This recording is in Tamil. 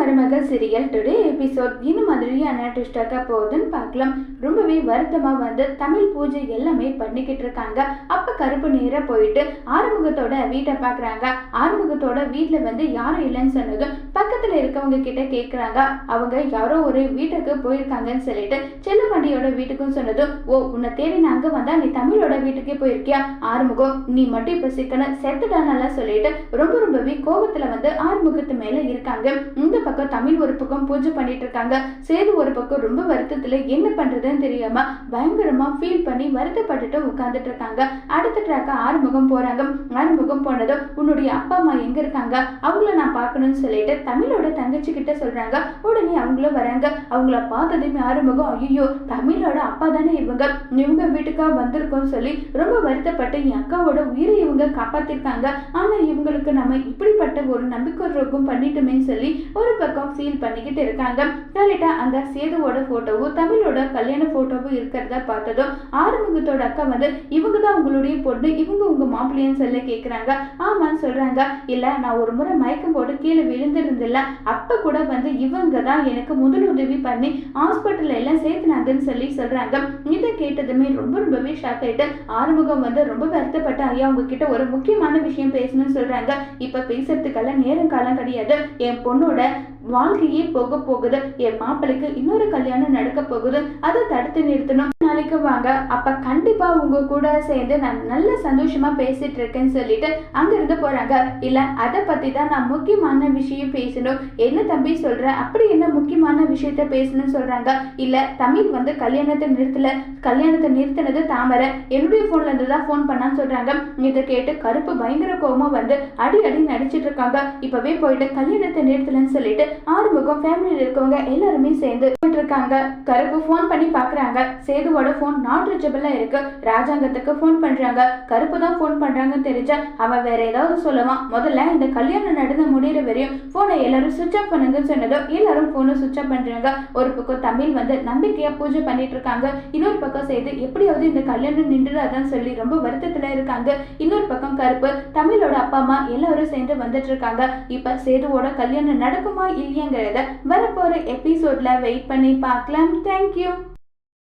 மருமகள் சீரியல் டுடே எபிசோட் இன்னும் மாதிரியான ட்விஸ்டாக போகுதுன்னு பார்க்கலாம். ரொம்பவே வருத்தமா வந்து தமிழ் பூஜை எல்லாமே பண்ணிக்கிட்டு இருக்காங்க. அப்போ கருப்பு நேரா போயிட்டு ஆறுமுகத்தோட வீட்டை பார்க்கறாங்க. ஆறுமுகத்தோட வீட்டில் வந்து யாரும் இல்லைன்னு சொன்னதும் பக்கத்தில் இருக்கவங்க கிட்ட கேட்குறாங்க அவங்க யாரோ ஒரு வீட்டுக்கு போயிருக்காங்கன்னு சொல்லிட்டு செல்லுமண்டியோட வீட்டுக்கும் சொன்னதும் ஓ உன்னை தேடி நான் அங்க வந்தால் நீ தமிழோட வீட்டுக்கே போயிருக்கியா? ஆறுமுகம் நீ மட்டும் இப்ப சிக்கன செத்துட்டானெல்லாம் சொல்லிட்டு ரொம்ப ரொம்பவே கோபத்துல வந்து ஆறுமுகத்து மேல இருக்காங்க. இந்த பக்கம் தமிழ் ஒரு பக்கம் பூஜை பண்ணிட்டு இருக்காங்க. சேது ஒரு பக்கம் ரொம்ப வருத்தத்துல என்ன பண்றதுன்னு தெரியாம பயங்கரமா ஃபீல் பண்ணி வருத்தப்பட்டுட்டு உட்கார்ந்துட்டு இருக்காங்க. அடுத்த ட்ராக்க ஆறுமுகம் போறாங்க. ஆறுமுகம் போனதும் உன்னுடைய அப்பா அம்மா எங்க இருக்காங்க? அவங்கள நான் பார்க்கணும்னு சொல்லிட்டு தமிழோட தங்கச்சி கிட்ட சொல்றாங்க. உடனே அவங்களும் வராங்க. அவங்கள பார்த்ததுமே ஆறுமுகம் ஐயோ தமிழோட அப்பா தானே இவங்க. இவங்க வீட்டுக்கா வந்திருக்கோம்னு சொல்லி ரொம்ப வருத்தப்பட்டு என் அக்காவோட உயிரை இவங்க காப்பாத்திருக்காங்க. ஆனா இவங்களுக்கு நம்ம இப்படிப்பட்ட ஒரு நம்பிக்கை ரோகம் பண்ணிட்டோமேன்னு சொல்லி ஒரு பக்கம் ஃபீல் பண்ணிக்கிட்டு இருக்காங்க. கரெக்டா அங்க சேதுவோட போட்டோவும் தமிழோட கல்யாண போட்டோவும் இருக்கிறத பார்த்ததும் ஆறுமுகத்தோட அக்கா வந்து இவங்க தான் உங்களுடைய பொண்ணு இவங்க உங்க மாப்பிள்ளையன்னு சொல்லி கேக்குறாங்க. ஆமான்னு சொல்றாங்க. இல்ல நான் ஒரு முறை மயக்கம் போட்டு கீழே விழுந்திருந்தில்ல அப்போ கூட வந்து இவங்க தான் எனக்கு முதல் உதவி பண்ணி ஹாஸ்பிட்டல் எல்லாம் சேர்த்துனாங்கன்னு சொல்லி சொல்றாங்க. இதை கேட்டதுமே ரொம்ப ரொம்பவே ஷாக் ஆகிட்டு ஆறுமுகம் வந்து ரொம்ப வருத்தப்பட்ட ஐயா உங்ககிட்ட ஒரு முக்கியமான விஷயம் பேசணும்னு சொல்றாங்க. இப்போ பேசுறதுக்கெல்லாம் நேரம் காலம் கிடையாது. என் பொண்ணோட வாழ்க்கையே போக போகுது. என் மாப்பிளைக்கு இன்னொரு கல்யாணம் நடக்க போகுது. அதை தடுத்து நிறுத்தணும். நாளைக்கு வாங்க. அப்ப கண்டிப்பா உங்க கூட சேர்ந்து நான் நல்ல சந்தோஷமா பேசிட்டு இருக்கேன்னு சொல்லிட்டு அங்க இருந்து போறாங்க. இல்ல அதை பத்தி தான் நான் முக்கியமான விஷயம் பேசணும். என்ன தம்பி சொல்ற? அப்படி என்ன முக்கியமான விஷயத்த பேசணும்னு சொல்றாங்க. இல்ல தமிழ் வந்து கல்யாணத்தை நிறுத்தல. கல்யாணத்தை நிறுத்தினது தாமரை. என்னுடைய போன்ல இருந்து தான் ஃபோன் பண்ணான்னு சொல்றாங்க. இதை கேட்டு கருப்பு பயங்கர கோபமாக வந்து அடி அடி நடிச்சிட்டு இருக்காங்க. இப்பவே போயிட்டு கல்யாணத்தை நிறுத்தலன்னு சொல்லிட்டு ஆறுமுகம் ஃபேமிலியில் இருக்கவங்க எல்லாருமே சேர்ந்து இருக்காங்க. கருப்பு ஃபோன் பண்ணி பாக்குறாங்க. சேதுவோட ஃபோன் நாட் ரீச்சபிளா இருக்கு. ராஜாங்கத்துக்கு ஃபோன் பண்றாங்க. கருப்பு தான் ஃபோன் பண்றாங்கன்னு தெரிஞ்சா அவன் வேற ஏதாவது சொல்லுவான். முதல்ல இந்த கல்யாணம் நடந்து முடிகிற வரையும் ஃபோனை எல்லாரும் சுவிச் ஆஃப் பண்ணுங்கன்னு சொன்னதோ எல்லாரும் ஃபோனை சுவிச் ஆஃப் பண்ணுறாங்க ஒரு பக்கம் தமிழ் வந்து நம்பிக்கையாக பூஜை பண்ணிட்டு இருக்காங்க. இன்னொரு பக்கம் செய்து எப்படியாவது இந்த கல்யாணம் நின்றுடாதான்னு சொல்லி ரொம்ப வருத்தத்துல இருக்காங்க. இன்னொரு பக்கம் கருப்பு தமிழோட அப்பா அம்மா எல்லாரும் சேர்ந்து வந்துட்டு இருக்காங்க. இப்போ சேதுவோட கல்யாணம் நடக்குமா இல்லையாங்கிறத வரப்போகிற எபிசோட்ல வெயிட் பண்ணி பார்க்கலாம். தேங்க்யூ